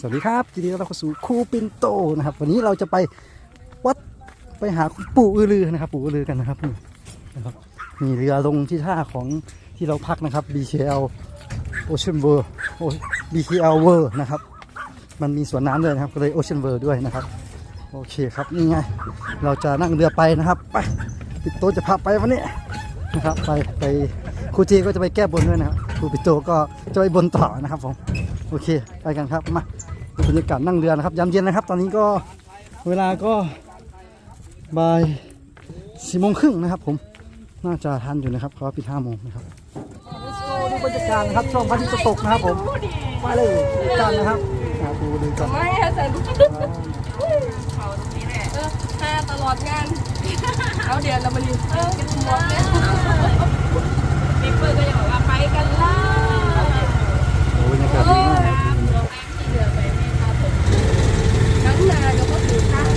สวัสดีครับยินดีต้อนรับเข้าสู่คูปินโตนะครับ วันนี้เราจะไปวัดไปหาปู่อือลือนะครับ ปู่อือลือกันนะครับนี่นะครับมีเรือลงที่ท่าของที่เราพักนะครับ BKL Ocean World BKL World นะครับ มันมีสวนน้ำด้วยนะครับก็เลย Ocean World ด้วยนะครับ โอเคครับนี่ไง เราจะนั่งเรือไปนะครับไปปิดโตจะพาไปวันนี้นะครับ ไปไปครูจีก็จะไปแก้บนด้วยนะครับครูปิดโตก็จะไปบนต่อนะครับผมโอเค ไปกันครับ มา บรรยากาศนั่งเรือนะครับยามเย็นนะครับ ตอนนี้ก็เวลาก็บ่ายสี่โมงครึ่งนะครับ ผมน่าจะทันอยู่นะครับเขาปิดห้าโมงนะครับดูบรรยากาศนะครับช่วงพระอาทิตย์จะตกนะครับผมมาเลยดูกันนะครับอ่าดูดูกันไม่ค่ะแต่เขาตรงนี้แหละเออฮาตลอดงานเอาเดี๋ยวเรามาดูเออกันหมดเนี่ยมีเพื่อนก็จะบอกว่าไปกันล่า โอ้บรรยากาศดีมากครับ ที่เรือไปไม่พาผมทั้งนาแล้วก็ถือข้าง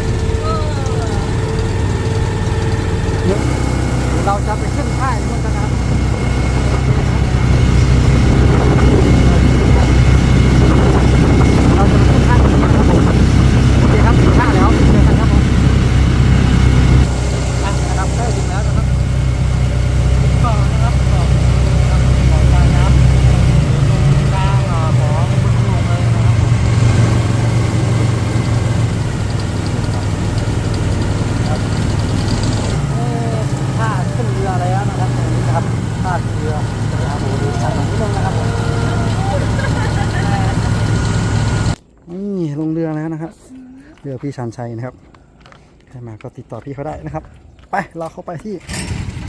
เออ เราจะไปขึ้นค่ายนู่นกันนะครับเราจะไปขึ้นค่ายตรงนี้นะครับผมโอเคครับถึงค่ายแล้วเจอกันครับผมอะนะครับใกล้ถึงแล้วนะครับเกาะนะครับเกาะนะครับเกาะกลางน้ำกลางอ่าของบึงหลวงเลยนะครับผมเอ่อท่าขึ้นเรือแล้วนะครับตรงนี้นะครับท่าขึ้นเรือนะครับโอ้โหดูทางนี้ลงนะครับผมนี่ลงเรือแล้วนะครับเรือพี่ชันชัยนะครับใครมาก็ติดต่อพี่เขาได้นะครับ ไปเราเข้าไปที่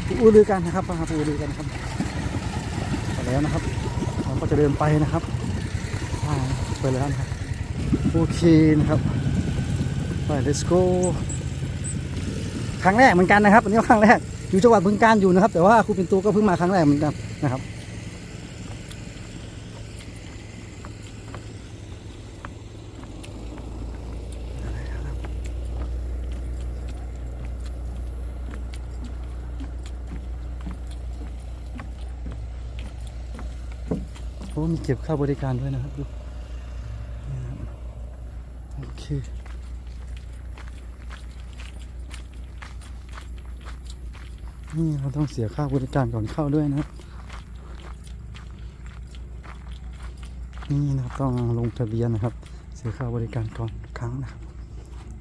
ที่อู่เรือกันนะครับมาอู่เรือกันครับไปแล้วนะครับเราก็จะเดินไปนะครับไปแล้วนะครับโอเคนะครับไป let's go ครั้งแรกเหมือนกันนะครับอันนี้ครั้งแรกอยู่จังหวัดบึงกาฬอยู่นะครับ แต่ว่าครูปินตูก็เพิ่งมาครั้งแรกเหมือนกันนะครับ มีเก็บค่าบริการด้วยนะครับดูนี่นะครับโอเคนี่เราต้องเสียค่าบริการก่อนเข้าด้วยนะครับ นี่นะครับต้องลงทะเบียนนะครับ เสียค่าบริการก่อนครั้งนะครับ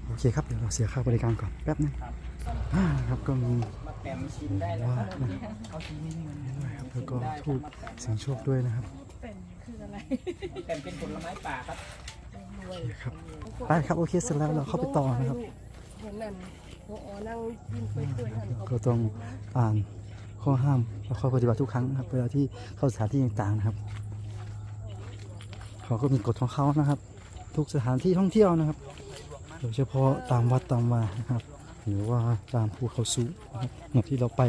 โอเคครับเดี๋ยวเราเสียค่าบริการก่อนแป๊บนึงอ่าครับก็มีว่านะครับด้วยครับแล้วก็ทูบเสียงโชคด้วยนะครับ แต่เป็นผลไม้ป่าครับครับไปครับโอเคเสร็จแล้วเราเข้าไปต่อนะครับเห็นนั่นหัวอ๋อนั่งกินไปเพื่อนนั่นเขาก็ต้องอ่านข้อห้ามและข้อปฏิบัติทุกครั้งนะครับเวลาที่เข้าสถานที่ต่างๆนะครับเขาก็มีกฎของเขานะครับ ทุกสถานที่ท่องเที่ยวนะครับโดยเฉพาะตามวัดตามวานะครับหรือว่าตามภูเขาสูงนะครับอย่างที่เราไป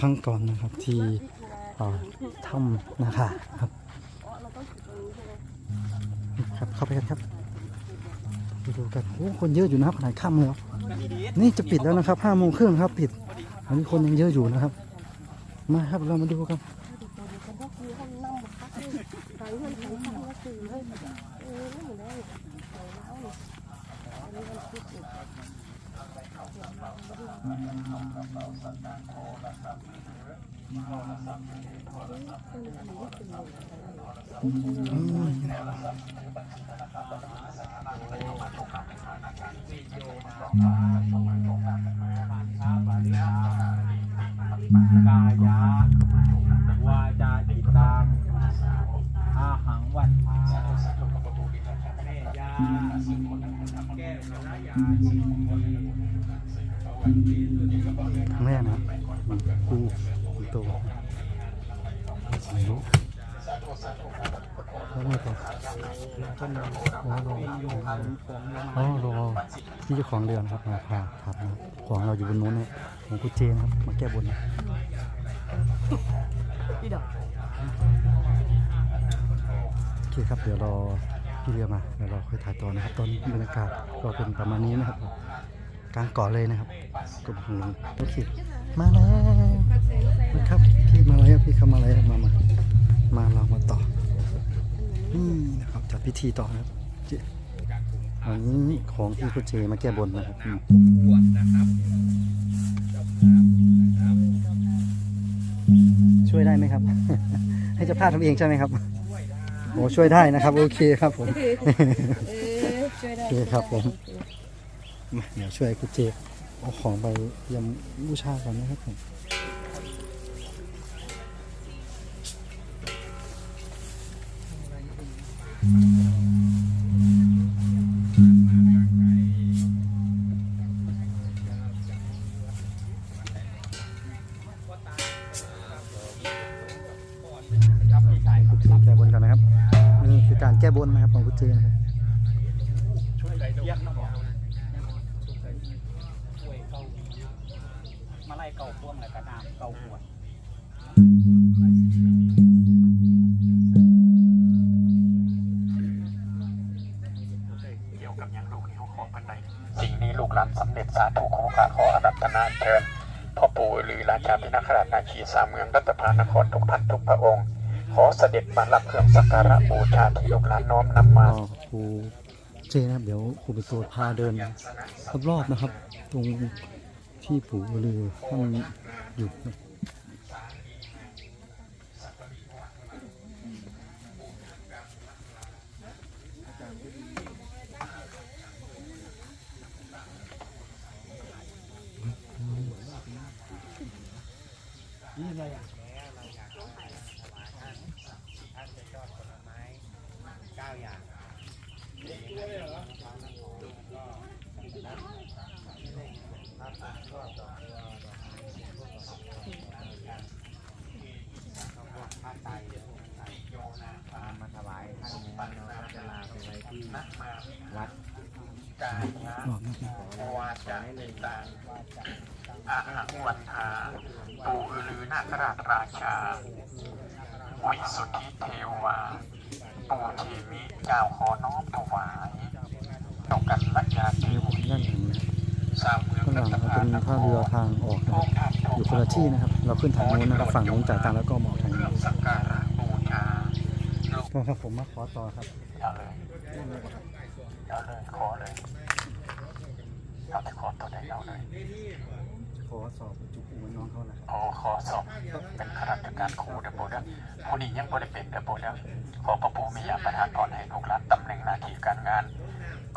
ครั้งก่อนนะครับที่อ่าถ้ำนาคาครับ ครับเข้าไปกันครับไปดูกันโอ้คนเยอะอยู่นะครับขนาดค่ำเลยนี่จะปิดแล้วนะครับห้าโมงครึ่งครับ ปิดอันนี้คนยังเยอะอยู่นะครับ มาครับเรามาดูกัน กายะวาจาจิตตังอาหังวันทาเมยาแก้วชนะยาชีครั้งแรกนะครับกูกูโตไม่รู้ แล้วไงต่ออ๋อรอที่เจ้าของเรือนะครับมาพาถามนะครับของเราอยู่บนนู้นเนี่ยของคุเจนครับ มาแก้บนพี่ดอกโอเคครับ เดี๋ยวรอพี่เรือมาเดี๋ยวเราค่อยถ่ายต่อนะครับ ตอนบรรยากาศก็เป็นประมาณนี้นะครับ กลางเกาะเลยนะครับกลุ่มของเราโอเค มาแล้วนะครับพี่มาแล้วพี่เข้ามาแล้วมามามาเรามาต่อนี่นะครับจัดพิธีต่อนะครับเจ๊อันนี้ของที่คุณเจมาแก้บนนะครับอืมบวชนะครับเจ้าภาพนะครับช่วยได้ไหมครับ ให้เจ้าภาพทำเองใช่ไหมครับช่วยได้โอ้ช่วยได้นะครับ โอเคครับผมเออช่วยได้โอเคครับผมมาเดี๋ยวช่วยคุณเจ เอาของไปเตรียมบูชาก่อนนะครับผมครับพี่ชายครับคุณเจแก้บนกันนะครับ นี่คือการแก้บนนะครับของคุณเจนะครับ ช่วยเรียกนะบอกช่วยเกา มาไล่เกาพ่วงแล้วก็น้ำเกาหัวเกี่ยวกับยังลูกที่เขาขอปันใดสิ่งนี้ลูกหลานสำเร็จสาธุขอขาขออารัตนาเชิญพ่อปู่หรือราชาพินาคราชนาคีสามเมืองรัตภานครทุกท่านทุกพระองค์ ขอเสด็จมารับเครื่องสักการะบูชาที่ลูกหลานน้อมนำมาก็ครูเจนะครับเดี๋ยวครูไปโซดพาเดินรอบๆนะครับ ตรง ที่ปู่อือลือท่านอยู่นะก้าอย่างมาถวายท่านนี้เราก็จะลา ไปไว้ที่วัดกายะรอบนะครับวาจาจิตังอาหังวันทาปู่อือลือนาคราชราชาวิสุทธิเทวาปู่เทมิเจ้าขอน้อมถวายต่อกันลักยาเทนี่ผมวีด้านหลังนะสร้างเมืองข้างหลังรัตนะครับภาเป็นนคท่าเรือทางออกนะครับอยู่คนละที่นะครับ เราขึ้นทางโน้นนะครับฝั่งโน้นจ่ายตังค์แล้วก็มาออกทางเคนี้ รื่องสักการะบูชา ครับผมมาขอต่อครับเอาเลยเอาเลยขอเลยเอาแต่ขอตัวใดเอาเลยขอสอบจุกอูน้องเขาแหละครับโอ้ขอสอบเป็นข้าราชการครูเดบโบเดผู้นี้ยังบ่ได้เป็นเดบโบเดขอพระภูมิยาประทานพรให้ลูกหลานตำแหน่งหน้าที่การงาน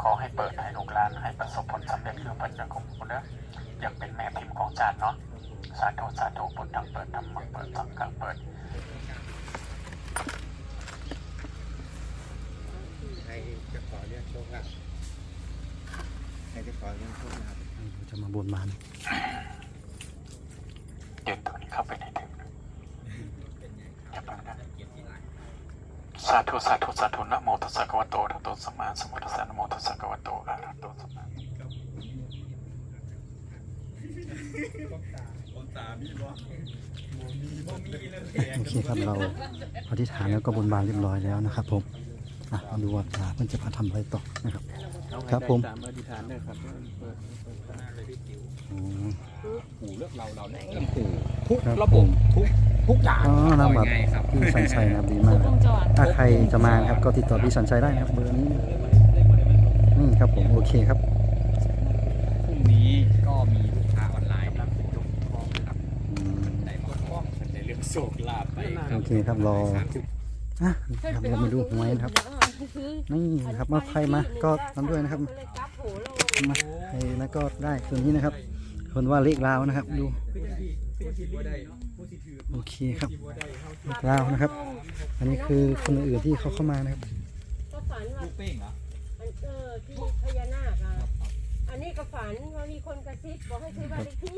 ขอให้เปิดให้ลูกหลานให้ประสบผลสำเร็จคือพันยังคงเด้ออยากเป็นแม่พิมพ์ของชาติเนาะสาธุสาธุบุญทางเปิดทำมังเปิดทางกลางเปิด ครจะขอเรื่องโชคลาภใครจะขอเรื่องโชคลาภเราจะมาบนบานเดินตัวนี้เข้าไปในถึงอย่าเพิ่งนะสาธุสาธุสาธุนะโมตัสสะภะคะวะโตอะระหะโตสัมมาสัมพุทธัสสะนะโมตัสสะภะคะวะโตอะระหะโตสัมมาโอเคครับเราอธิษฐานแล้วก็บนบานเรียบร้อยแล้วนะครับผม อะมาดูว่าพระเพื่อนจะพาทำอะไรต่อนะครับ ครับผม ตามอธิษฐานด้วยครับเปิดเปิดเปิดเลยพี่จิ๋วอ๋อปู่เลือกเราเราเนี่ยต้องปู่ทุกครับระบบทุกทุกอย่างอ๋อน้ำแบบไงครับ พี่สันชัยนะครับดีมากครับถ้าใครจะมานะครับก็ติดต่อพี่สันชัยได้นะครับเบอร์นี้นี่ครับผมโอเคครับ พรุ่งนี้ก็มีลูกค้าออนไลน์รับเป็นจุกทองครับอืมได้มาขอกันในเรื่องโชคลาภไปครัโอเคครับรออะครับ เรามาดูหวยนะครับ นี่นะครับมาใครมาก็ทำด้วยนะครับ มาใครนะก็ได้ตัวนี้นะครับ คนว่าเลขลาวนะครับ ดู โอเคครับเลขลาวนะครับ อันนี้คือคนอื่นๆที่เขาเข้ามานะครับ ก็ฝันว่าลูกเป้งเหรออันเออที่พญานาคอะอั นนี้ก็ฝันว่ามีคนกระซิบบอกให้ซื้อบ้านเลขที่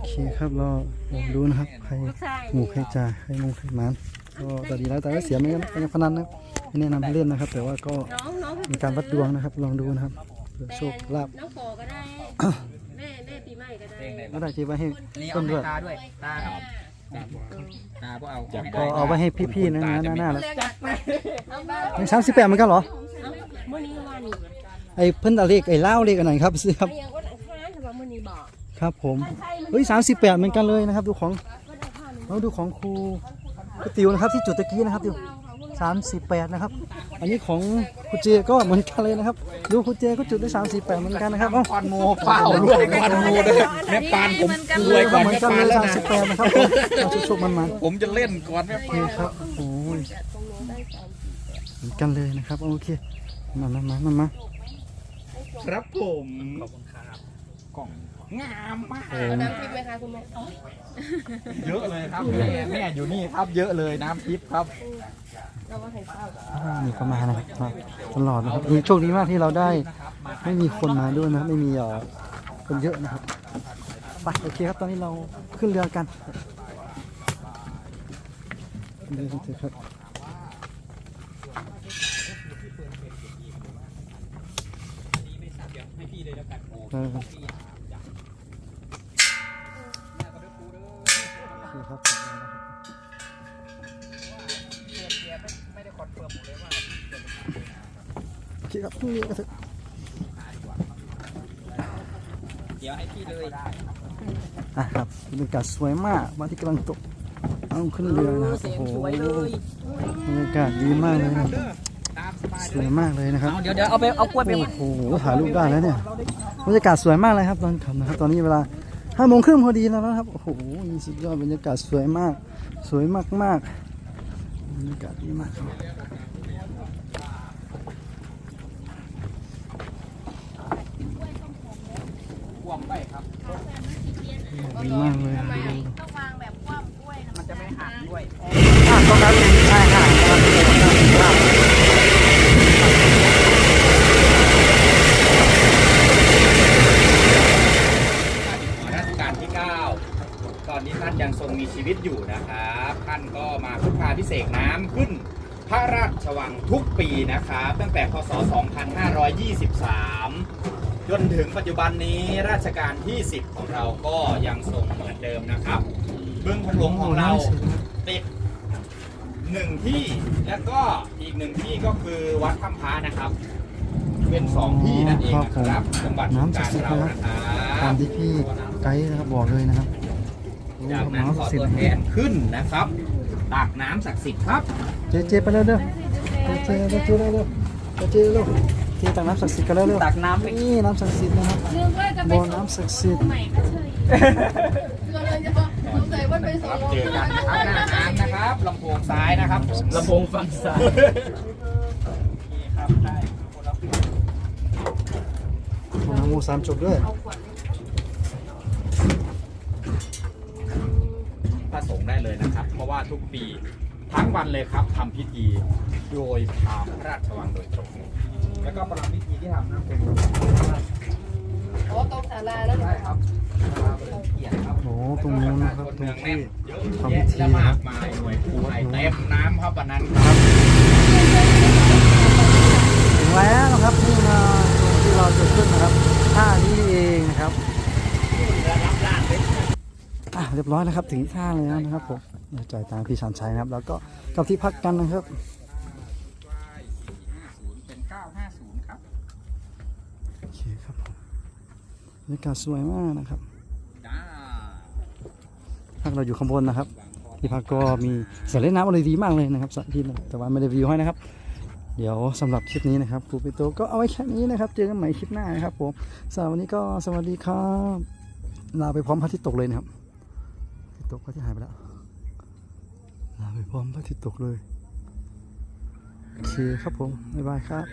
โอเคครับรอรอดูนะครับใครลูกชายหมูใครจ่าใครมูใครหมันก็แต่ดีแล้วแต่ว่าเสียไม่งั้นเป็นพนันนะครับไม่แนะนำให้เล่นนะครับ แต่ว่าก็น้องน้องมีการวัดดวงนะครับ ลองดูนะครับเผื่อโชคลาภน้องโปก็ได้แม่แม่ปีใหม่ก็ได้ก็ได้จีไว้ให้อันนี้ต้เอานให้ด้วยตาด้วยตาครับตาก็เอาก็เอาไว้ให้พี่ๆนะนะหน้าหน้าแล้วจัดไปเอาบ้านยังสามสิบแปดเหมือนกันเหรอเอาเมื่อนี้วัน ไอ้เพิ่นเอาเลขไอ้เล่าเลขอันไหนครับซื้อครับ ไอ้ยังวันอังคารแต่ว่ามื่อนี้บอกครับผม เฮ้ยสามสิบแปดเหมือนกันเลยนะครับ ดูของวันอังคารเราดูของครูครูติวนะครับที่จุดตะกี้นะครับติวเอาของพวก348นะครับ อันนี้ของคุณเจก็เหมือนกันเลยนะครับ ดูคุณเจก็จุดได้348เหมือนกันนะครับเอ้า ควันโมเปล่ารวยควันโมเลยแม่ปานผมรวยก่อนเหมือนแม่กันปาเลนยแล้วนะ38นะครับผมเอาชุกๆมันมาผมจะเล่นก่อนแม่โอปาเคน ครับโอ้ยเหมือนกันเลยนะครับ โอเค มามามามามา ครับผมขอบคุณครับกล่องงามมากโอ้น้ำพริกไหมคะคุณแม่เยอะเลยครับแม่แม่อยู่นี่ครับเยอะเลยน้ำทิพย์ครับเราว่าให้เศร้านี่ก็มานะครับมาตลอดนะครับนี่โชคดีมากที่เราได้ ไม่มีคนมาด้วยนะครับไม่มีเอ่อคนเยอะนะครับไปโอเคครับตอนนี้เราขึ้นเรือกันขึ้นเรือกันเถอะครับเออโอเคครับจบแล้วนะครับโอเคครับขึ้นเรือกันเถอะเดี๋ยวให้พี่เลยอะครับบรรยากาศสวยมากวันที่กำลังตกเอาขึ้นเรือนะครับโอ้โหบรรยากาศดีมากเลยนะตามสบายสวยมากเลยนะครับเดี๋ยวเดี๋ยวเอาไปเอากล้วยไปโอ้โหถ่ายรูปได้แล้วเนี่ย บรรยากาศสวยมากเลยครับตอนขับนะครับ ตอนนี้เวลาห้าโมงครึ่งพอดีแล้วนะครับ โอ้โหสุดยอดบรรยากาศสวยมาก สวยมากมากๆบรรยากาศดีมากครับกวมไปครับดีมากเลยต้องวางแบบคว่ำกล้วยนะมันจะไม่หักด้วยอะตรงนั้นใช่ค่ะ รัชกาลที่ 9 ต อนนี้ท่านยังทรงมีชีวิตอยู่นะครับ ท่านก็มาพุทธาพิเศษกน้ำขึ้น พระราชวังทุกปีนะครับ ตั้งแต่พศ 2523 จนถึงปัจจุบันนี้ราชการที่ 10 ของเราก็ยังทรงเหมือนเดิมนะครับบึงคงหลวงของเราติดหนึ่งที่แล้วก็อีกหนึ่งที่ก็คือวัดถ้ำพระนะครับ เป็นสองที่นั่นเองนะครับจังหวัดบึงกาฬเรานะคตารัมบที่พี่ไกด์นะครับบอกเลยนะครับ จากนั้นขอสิตัวแทนขึ้นนะครับ ตักน้ำศักดิ์สิทธิ์ครับ เจเจไปเร็วเร็วเจเจเร็วเจเร็วเร็วเจเร็วเจตักน้ำศักดิ์สิทธิ์กันเร็วเร็วตักน้ำไปนี่น้ำศักดิ์สิทธิ์นะครับนึกว่าจะไปบ่อส่งน้ำศักดิ์สิทธิ์ใหม่ก็เฉยก็เลยจะสงสัยว่าไปส่งเจอกันนะครับหน้าน้ำนะครับลำโพงซ้ายนะครับลำโพงฝั่งซ้ายโอเคครับได้คนละโอ้โหสามจบด้วยพระสงฆ์ได้เลย นะครับเพราะว่าทุกปี ทั้งวันเลยครับทำพิธีโดยพราหมณ์พระราชวังโดยตรง แล้วก็ประลังพิธีที่ทำนั้นเป็นโอ้ตรงศาลาแล้วใช่ครับเกียรติครับ โอ้ตรงนู้นนะครับตรงที่ เยทำพิอะธีแยะนะคมารักบมายหน่วยกู้ภัยเต็มน้ำครับวันนั้นครับถึงแล้วนะครับนี่นะที่เราจะขึ้นนะครับท่านี้เองนะครับอะเรียบร้อยนะครับถึงท่าแล้วนะครับผมเดี๋ยว จ่ายตังค์พี่ชันชัยนะครับ แล้วก็กลับที่พักกันนะครับเป็น950ครับโอเคครับผมบรรยากาศสวยมากนะครับจ้าพักเราอยู่ข้างบนนะครับ ที่พักก็มีสระเล่นน้ำอะไรดีมากเลยนะครับสระที่แต่ว่าไม่ได้วิวให้นะครับ เดี๋ยวสำหรับคลิปนี้นะครับปูปิโตก็เอาไว้แค่นี้นะครับ เจอกันใหม่คลิปหน้านะครับผมสำหรับวันนี้ก็สวัสดีครับลาไปพร้อมพระอาทิตย์ตกเลยนะครับพระอาทิตย์ตกพระอาทิตย์หายไปแล้ว ลาไปพร้อมพระอาทิตย์ตกเลย โอเคครับผม บ๊ายบายครับ